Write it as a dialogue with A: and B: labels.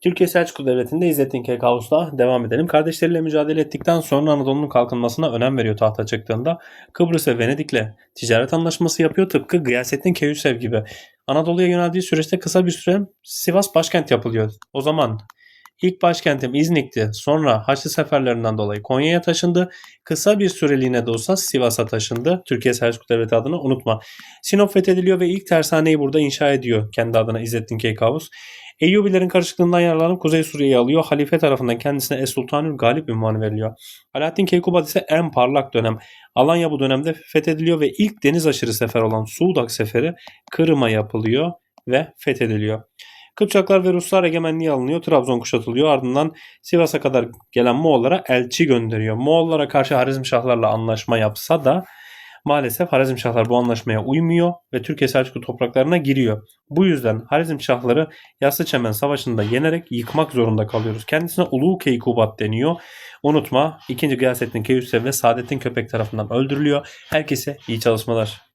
A: Türkiye Selçuklu Devleti'nde İzzettin Kekavus'la devam edelim. Kardeşleriyle mücadele ettikten sonra Anadolu'nun kalkınmasına önem veriyor tahta çıktığında. Kıbrıs ve Venedik'le ticaret anlaşması yapıyor tıpkı Gıyasettin Keyhüsev gibi. Anadolu'ya yöneldiği süreçte kısa bir süre Sivas başkent yapılıyor. O zaman ilk başkentim İznik'ti. Sonra Haçlı seferlerinden dolayı Konya'ya taşındı. Kısa bir süreliğine de olsa Sivas'a taşındı. Türkiye Selçuklu Devleti adını unutma. Sinop fethediliyor ve ilk tersaneyi burada inşa ediyor kendi adına İzzettin Keykavus. Eyyubilerin karışıklığından yararlanıp Kuzey Suriye'yi alıyor. Halife tarafından kendisine Es-Sultanül Galip ünvanı veriliyor. Alaaddin Keykubat ise en parlak dönem. Alanya bu dönemde fethediliyor ve ilk deniz aşırı sefer olan Suudak Seferi Kırım'a yapılıyor ve fethediliyor. Kıpçaklar ve Ruslar egemenliği alınıyor. Trabzon kuşatılıyor. Ardından Sivas'a kadar gelen Moğollara elçi gönderiyor. Moğollara karşı Harizmşahlarla anlaşma yapsa da maalesef Harizmşahlar bu anlaşmaya uymuyor ve Türkiye Selçuklu topraklarına giriyor. Bu yüzden Harizmşahları Yassıçemen Savaşı'nda yenerek yıkmak zorunda kalıyoruz. Kendisine Ulu Keykubat deniyor. Unutma 2. Gıyasettin Keyhüsev ve Saadettin Köpek tarafından öldürülüyor. Herkese iyi çalışmalar.